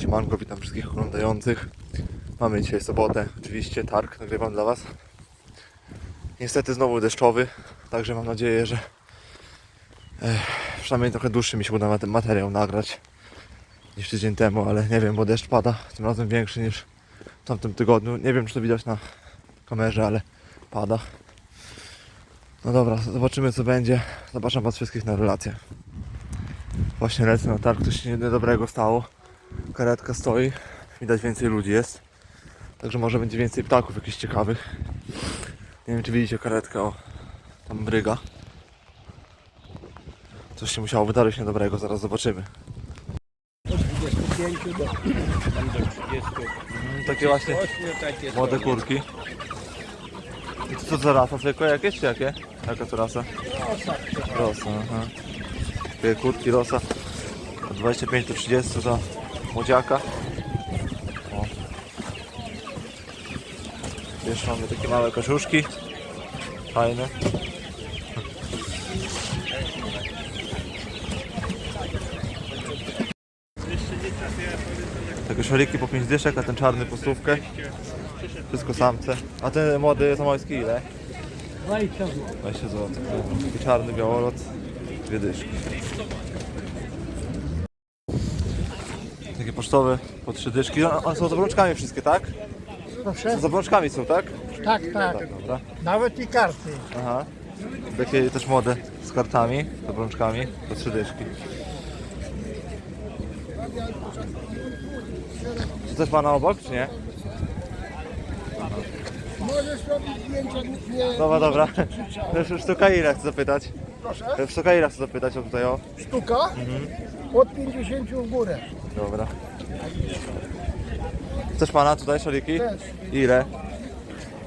Siemanko, witam wszystkich oglądających. Mamy dzisiaj sobotę, oczywiście targ, nagrywam dla Was. Niestety znowu deszczowy, także mam nadzieję, że e, przynajmniej trochę dłuższy mi się uda ten materiał nagrać niż tydzień temu, ale nie wiem, bo deszcz pada, tym razem większy niż w tamtym tygodniu. Nie wiem, czy to widać na kamerze, ale pada. No dobra, zobaczymy co będzie. Zapraszam Was wszystkich na relację. Właśnie lecę na targ, coś się niedobrego stało. Karetka stoi, widać więcej ludzi jest. Także może będzie więcej ptaków jakichś ciekawych. Nie wiem czy widzicie karetkę, o tam bryga. Coś się musiało wydarzyć niedobrego, zaraz zobaczymy. Od 25 do, tam do 30. Mm, takie właśnie 8 takie młode kurki. I to co za rasa? Zwykłe jakieś czy jakie? Jaka to rasa? Rosa, Rosa, aha. Takie kurki rosa. Od 25 do 30 za młodziaka. O. Jeszcze mamy takie małe kaczuszki. Fajne. Takie szoriki po 5 dyszek, a ten czarny po stówkę. Wszystko samce. A ten młody zamojski ile? 20 zł. 20 zł. Taki czarny białolot, dwie dyszki. Takie pocztowe po trzy dyszki. No, One są z obrączkami wszystkie, tak? Proszę? Z obrączkami są, tak? Tak, tak. Tak, dobra. Nawet i karty. Aha. Takie też młode z kartami, z obrączkami, po trzy dyszki. Czy też pana obok, czy nie? Możesz robić zdjęcia, nie... Dobra, dobra. Już Sztuka ile chcę zapytać? Proszę? Sztuka ile chcę zapytać o tutaj o? Sztuka? Od 50 w górę. Dobra. Chcesz pana tutaj szaliki? Też. Ile?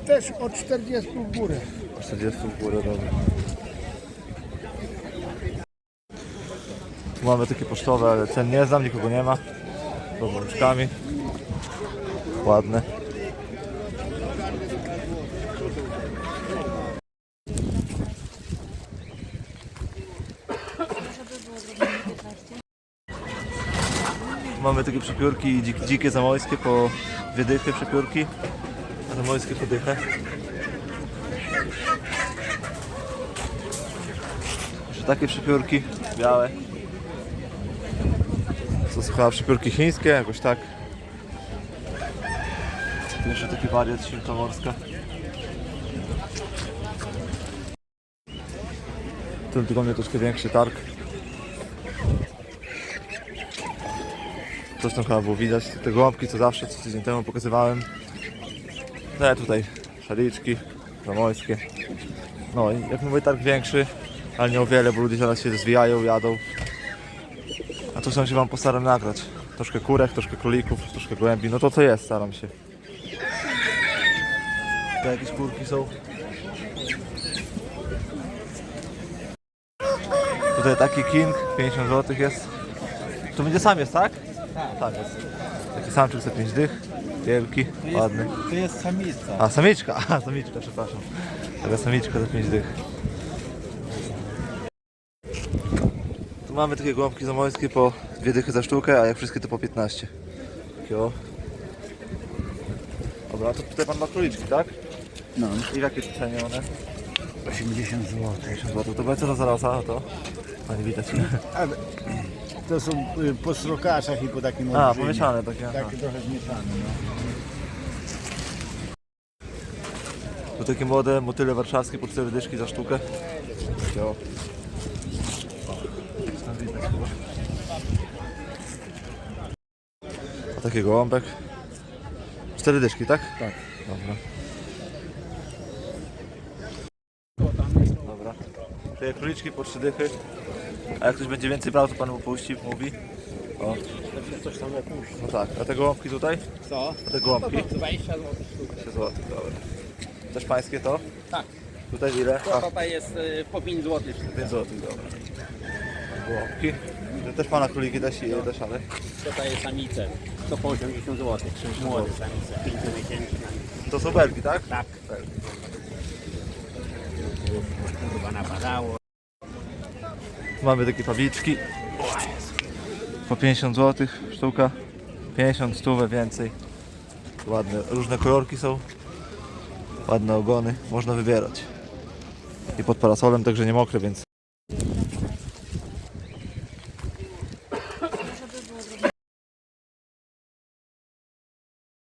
Też od 40 w górę. 40 w górę, dobra. Tu mamy takie pocztowe, ale cen nie znam, nikogo nie ma. Z obrączkami. Ładne. Mamy takie przepiórki dzik, dzikie zamojskie po dwie dychy przepiórki. A zamojskie po dychę. Jeszcze takie przepiórki białe. To są chyba przepiórki chińskie, jakoś tak. Tu jeszcze taki wariat świnka morska. W tym tygodniu troszkę większy targ. Coś tam chyba było widać, te gołąbki co zawsze, co tydzień temu pokazywałem. No ja tutaj szaliczki, zamojskie. No i jak mówię targ większy, ale nie o wiele, bo ludzie zaraz się zwijają, jadą. A to sam się wam postaram nagrać. Troszkę kurek, troszkę królików, troszkę gołębi, no to co jest, staram się. To jakieś kurki są. Tutaj taki king, 50 zł jest. To będzie sam jest, tak? Tak. Tak jest. Taki samczyk za 5 dych, wielki, ładny. To jest samica. A, samiczka, a, samiczka, przepraszam. Taka samiczka za 5 dych. Tu mamy takie gąbki zamojskie po dwie dychy za sztukę, a jak wszystkie to po 15. Takie o. Dobra, to tutaj pan ma króliczki, tak? No, I w jakie cenie one? 80 zł. 50 zł. To będzie co to za rasa, to? A nie widać. Ale to są y, po srokaszach i po takim A, olbrzymim. pomieszane takie. aha. Takie trochę zmieszane, no. Tu takie młode motyle warszawskie po 4 dyszki za sztukę. Takie o. Tam widać chyba. A taki gołąbek. 4 dyszki, tak? Tak. Dobra. Dobra. Te króliczki po 3 dychy. A jak ktoś będzie więcej brał, to pan mu puści, mówi. O. Coś tam opuści. No tak, a te gołąbki tutaj? Co? A te gołąbki? 20 zł sztuka. 3 zł, dobra. Też pańskie to? Tak. Tutaj ile? To tutaj jest y, po 5 zł. 5 zł, dobra. Gołąbki. To Też pana króliki też, też ale. Tutaj jest samice. To po 80 zł. Młode samice. 5 miesięczne. To są belki, tak? Tak. Chyba napadało. Mamy takie pawiczki. Po 50 zł sztuka. 50 stówę więcej. Ładne, różne kolorki są. Ładne ogony, można wybierać. I pod parasolem także nie mokre, więc